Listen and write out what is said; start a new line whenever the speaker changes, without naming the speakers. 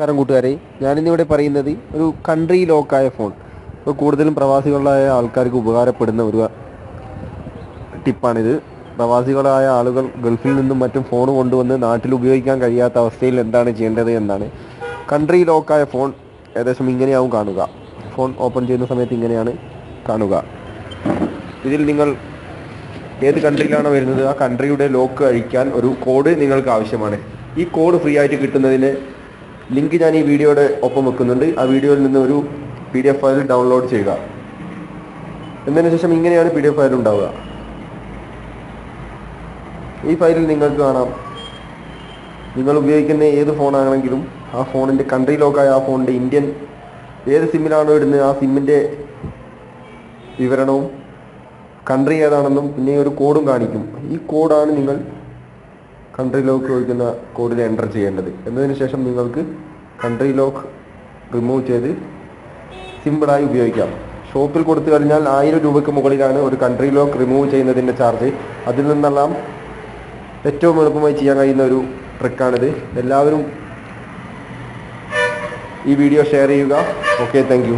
നമസ്കാരം കൂട്ടുകാരെ. ഞാനിന്നിവിടെ പറയുന്നത് ഒരു കൺട്രി ലോക്കായ ഫോൺ ഇപ്പോൾ കൂടുതലും പ്രവാസികളായ ആൾക്കാർക്ക് ഉപകാരപ്പെടുന്ന ഒരു ടിപ്പാണിത്. പ്രവാസികളായ ആളുകൾ ഗൾഫിൽ നിന്നും മറ്റും ഫോൺ കൊണ്ടുവന്ന് നാട്ടിൽ ഉപയോഗിക്കാൻ കഴിയാത്ത അവസ്ഥയിൽ എന്താണ് ചെയ്യേണ്ടത് എന്നാണ്. കൺട്രി ലോക്കായ ഫോൺ ഏകദേശം ഇങ്ങനെയാവും കാണുക. ഫോൺ ഓപ്പൺ ചെയ്യുന്ന സമയത്ത് ഇങ്ങനെയാണ് കാണുക. ഇതിൽ നിങ്ങൾ ഏത് കൺട്രിയിലാണോ വരുന്നത് ആ കൺട്രിയുടെ ലോക്ക് അഴിക്കാൻ ഒരു കോഡ് നിങ്ങൾക്ക് ആവശ്യമാണ്. ഈ കോഡ് ഫ്രീ ആയിട്ട് കിട്ടുന്നതിന് ലിങ്ക് ഞാൻ ഈ വീഡിയോയുടെ ഒപ്പം വെക്കുന്നുണ്ട്. ആ വീഡിയോയിൽ നിന്ന് ഒരു P D F file download ചെയ്യുക. എന്നതിന് ശേഷം ഇങ്ങനെയാണ് പി ഡി എഫ് ഫയൽ ഉണ്ടാവുക. ഈ ഫയലിൽ നിങ്ങൾക്ക് കാണാം. നിങ്ങൾ ഉപയോഗിക്കുന്ന ഏത് ഫോണാണെങ്കിലും ആ ഫോണിന്റെ കൺട്രി ലോക്കായ ആ ഫോണിന്റെ ഇന്ത്യൻ ഏത് സിമ്മിലാണോ ഇടുന്നത് ആ സിമ്മിന്റെ വിവരണവും കൺട്രി ഏതാണെന്നും പിന്നെ ഒരു കോഡും കാണിക്കും. ഈ കോഡാണ് നിങ്ങൾ കൺട്രി ലോക്ക് ചോദിക്കുന്ന കോഡിൽ എന്റർ ചെയ്യേണ്ടത്. എന്നതിന് ശേഷം നിങ്ങൾക്ക് കൺട്രി ലോക്ക് റിമൂവ് ചെയ്ത് സിമ്പിളായി ഉപയോഗിക്കാം. ഷോപ്പിൽ കൊടുത്തു കഴിഞ്ഞാൽ ആയിരം രൂപയ്ക്ക് മുകളിലാണ് ഒരു കൺട്രി ലോക്ക് റിമൂവ് ചെയ്യുന്നതിന്റെ ചാർജ് അതിൽ നിന്നെല്ലാം ഏറ്റവും എളുപ്പമായി ചെയ്യാൻ കഴിയുന്ന ഒരു ട്രിക്കാണിത് എല്ലാവരും ഈ വീഡിയോ ഷെയർ ചെയ്യുക. Okay thank